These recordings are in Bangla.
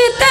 Eita!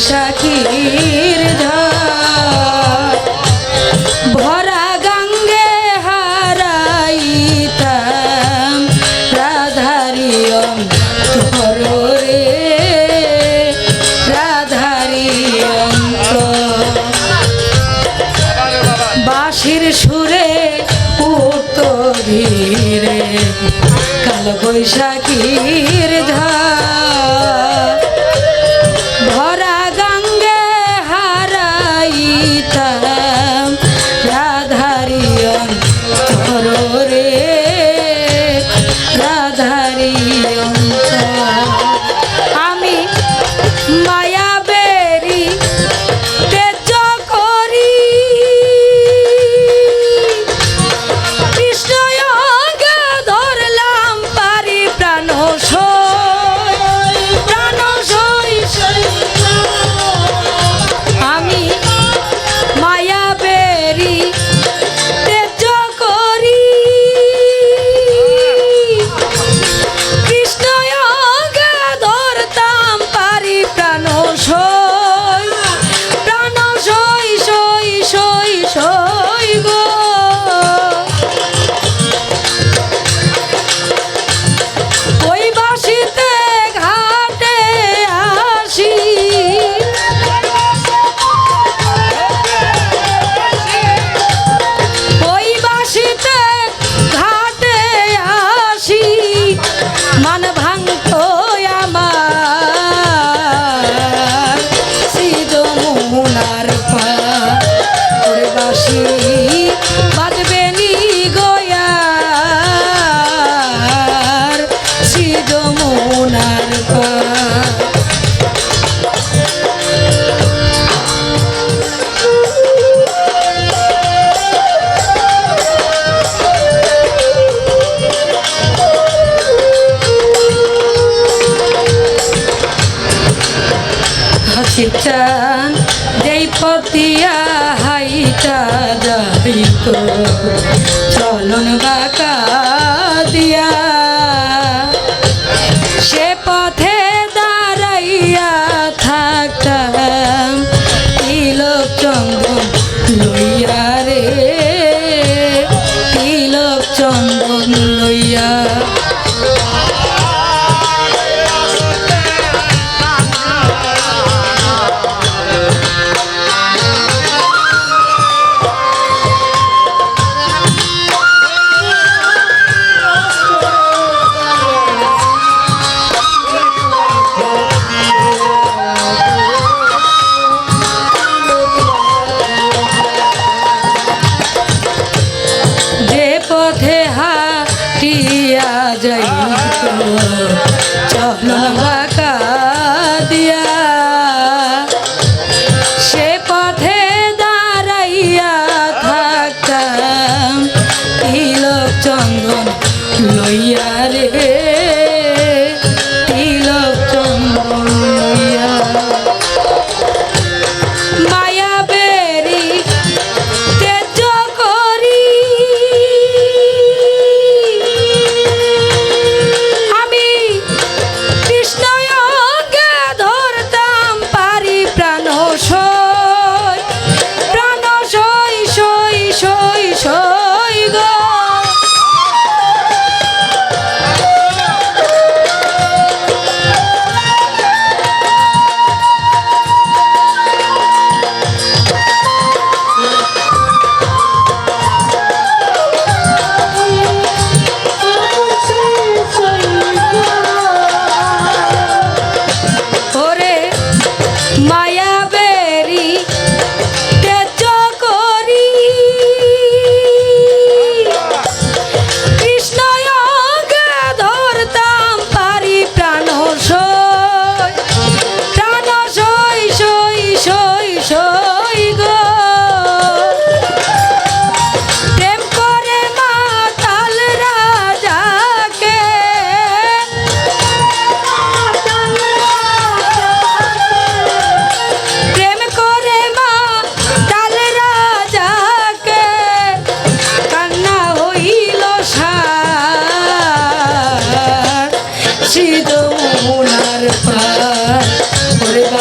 বৈশাখীর ভরা গঙ্গে হারাইতাম রাধারিয়ম ধরে রাধারিয়ম বাঁশির সুরে উত্তরীরে কাল বৈশাখীর ধা দিয়া হাইটা যাইত চলন বাঁকা দিয়া। সে পথে দাঁড়াইয়া থাকতাম। তিলক চন্দন লইয়া রে? তিলক চন্দন লইয়া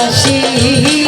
ভালোবাসি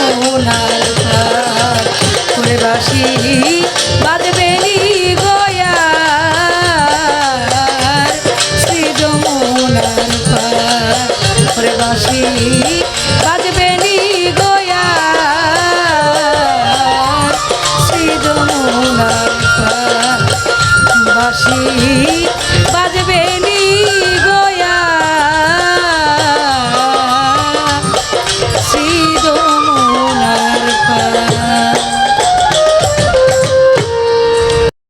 সোনার তার করে বাসি বাজবে গয়ার শ্রী